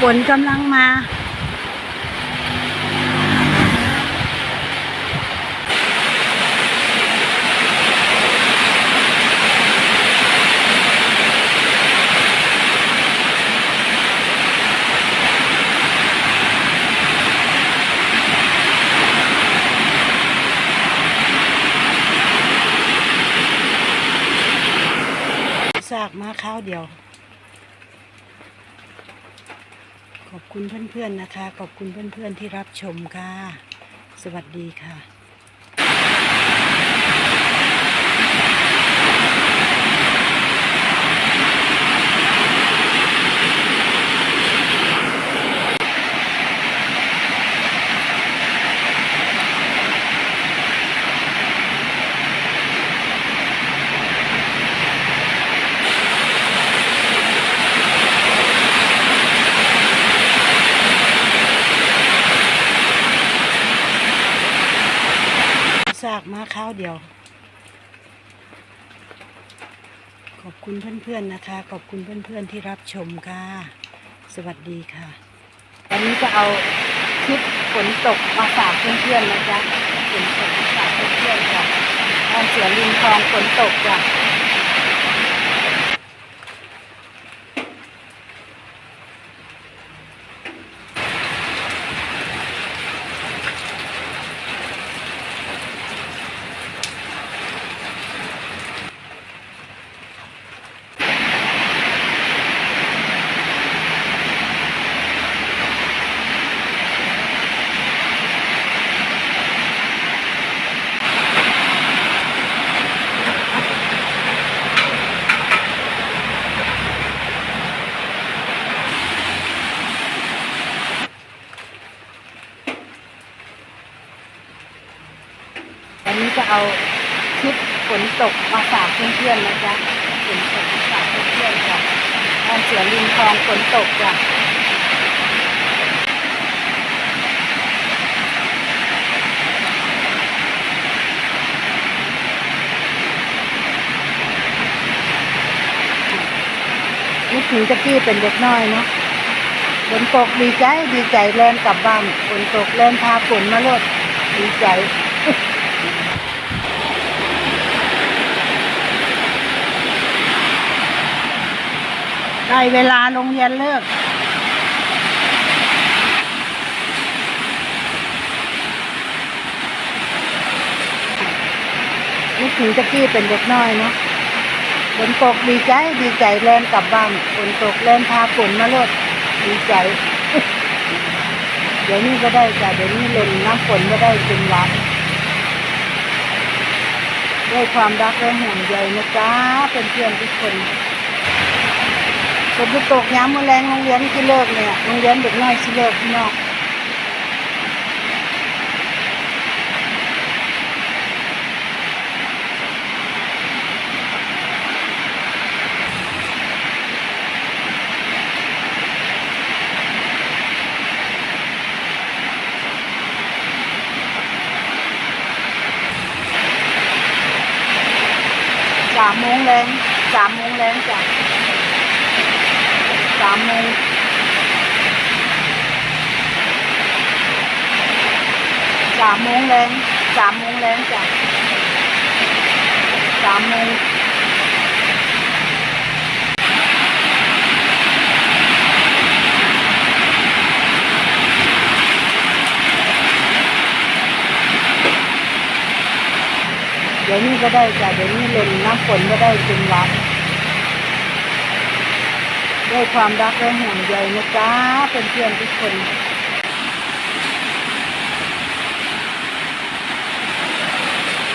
ฝนกำลังมาสากมาข้าวเดียว ขอบ คุณเพื่อนๆนะคะ ขอบคุณเพื่อนๆที่รับชมค่ะ สวัสดีค่ะ เดียว ขอบคุณเพื่อนๆนะคะ ขอบคุณเพื่อนๆที่รับชมค่ะ สวัสดีค่ะ วันนี้จะเอาคลิปฝนตกมาฝากเพื่อนๆนะจ๊ะฝนตกมาฝากเพื่อนๆค่ะตอนเสือลิมคลองฝนตกจ้ะ เอาคลิปฝนตกมาฝากเพื่อนๆนะจ๊ะฝนตกมาฝากเพื่อนๆจ้ะตอนเสือริมคลองฝนตกจ้ะนึกถึงตะกี้เป็นเด็กน้อยเนาะฝนตกดีใจดีใจแล่นกลับบ้านฝนตกแล่นพาฝนมาลดดีใจ ได้เวลาโรงเรียนเลิก นึกถึงตะกี้เป็นเด็กน้อยเนาะฝนตกดีใจดีใจแลนกลับบ้านฝนตกแลนพาฝนมาโลดดีใจ เดี๋ยวนี้ก็ได้จ้ะเดี๋ยวนี้เล่นน้ำฝนก็ได้จนวัดด้วยความรักและห่วงใยนะจ๊ะเป็นเพื่อนๆทุกคน ฝนจะตกย้ำมาแรงโรงเรียนที่เลิกเนี่ยโรงเรียนเด็กน้อยที่เลิกพี่น้องสามโมงแรงสามโมงแรงจ้ะสามโมงสามโมงแรงสามโมงแรงจ้ะสามโมงเดี๋ยวนี้ก็ได้จ้ะเดี๋ยวนี้เล่นน้ำฝนก็ได้จนวัด ด้วยความรักและห่วงใยนะจ๊ะเป็นเพื่อนๆทุกคน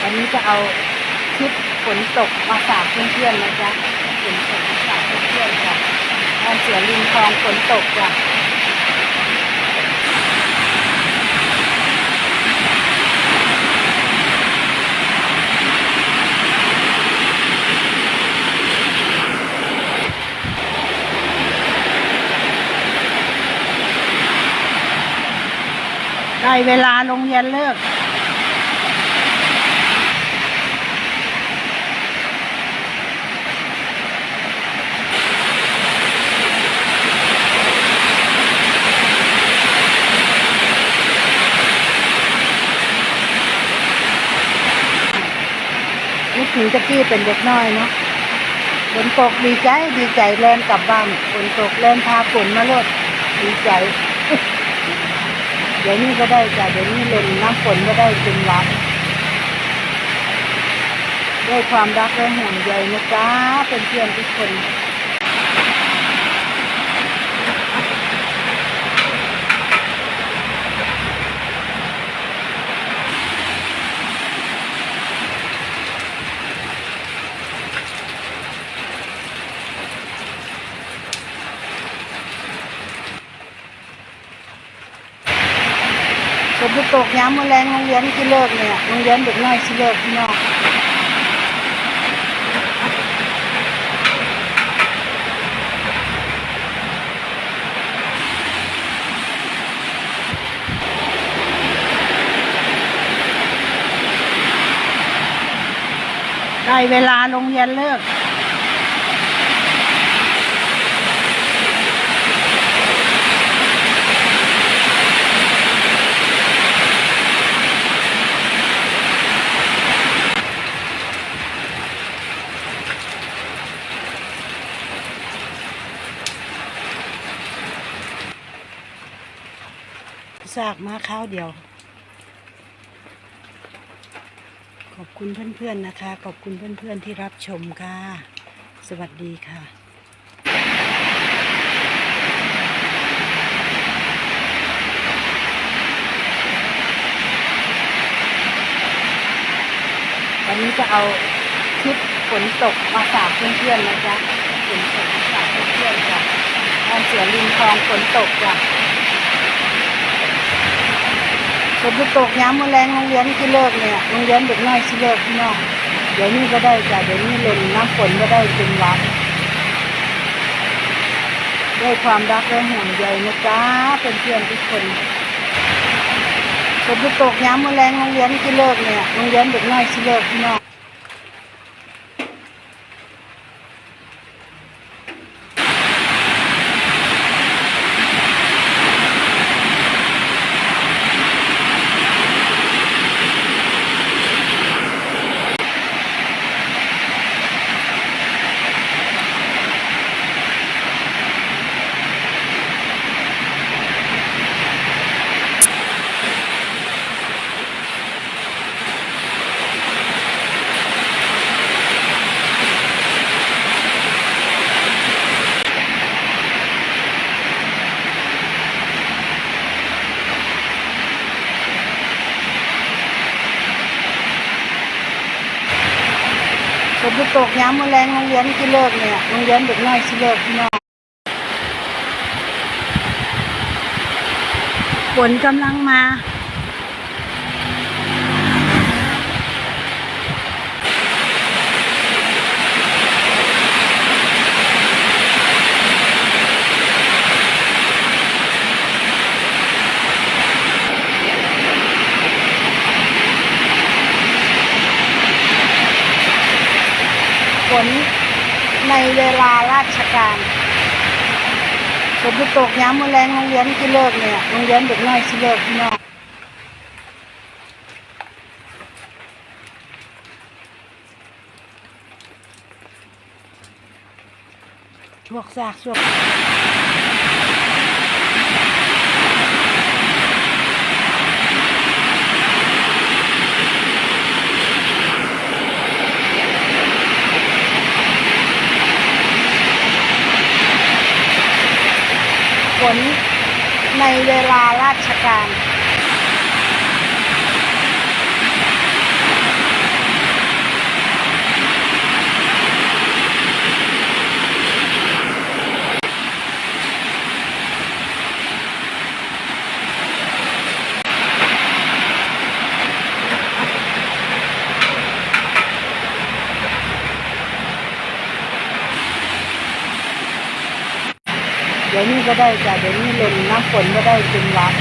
วันนี้จะเอาคลิปฝนตกมาฝากเพื่อนๆนะจ๊ะฝนตกมาฝากเพื่อนๆค่ะตอนเสือริมคลองฝนตกจ้ะ เวลาโรงเรียนเลิก นึกถึงจะกี้เป็นเด็กน้อยเนาะฝนตกดีใจดีใจเล่นกลับบ้านฝนตกเล่นพาฝนมาลดดีใจ เดี๋ยวนี้ก็ได้จากเดี๋ยวนี้เล่นน้ำฝนก็ได้เป็นวัดด้วยความรักและห่วงใยนะจ๊ะเป็นเพื่อนทุกคน ฝ น้ำมาแรงโรงเรียนที่เลิกเนี่ยโรงเรียนเด็กน้อยที่เลิกพี่น้องได้เวลาโรงเรียนเลิก ซากมาข้าวเดียว ขอบคุณเพื่อนๆนะคะ ขอบคุณเพื่อนๆที่รับชมค่ะ สวัสดีค่ะวันนี้จะเอาคลิปฝนตกมาฝากเพื่อนๆนะจ๊ะฝนตกมาฝากเพื่อนๆจ้ะบ้านเสือริมคลองฝนตกจ้ะ ฝนจะตกย้ำมาแรงโรงเรียนที่เลิกเนี่ยโรงเรียนเด็กน้อยที่เลิกพี่น้องเดี๋ยวนี้ก็ได้จ้ะเดี๋ยวนี้เลนน้ำฝนก็ได้เป็นวัดด้วยความรักและห่วงใยนะจ๊ะเป็นเพื่อนๆทุกคนฝนจะตกย้ำมาแรงโรงเรียนที่เลิกเนี่ยโรงเรียนเด็กน้อยที่เลิกพี่น้อง ฝนตกย้ำมาแรงโรงเรียนที่เลิกเนี่ยโรงเรียนเด็กน้อยที่เลิกพี่น้องฝนกำลังมา ฝนใน เวลาราชการฝนตกย้ำมือแรงโรงเรียนที่เลิกเนี่ยโรงเรียนเด็กน้อยที่เลิกพี่น้องชวกซากชวกฝน ในเวลาราชการ ก็ได้จ้ะเดี๋ยวนี้เล่นน้ำฝนก็ได้เป็นวัด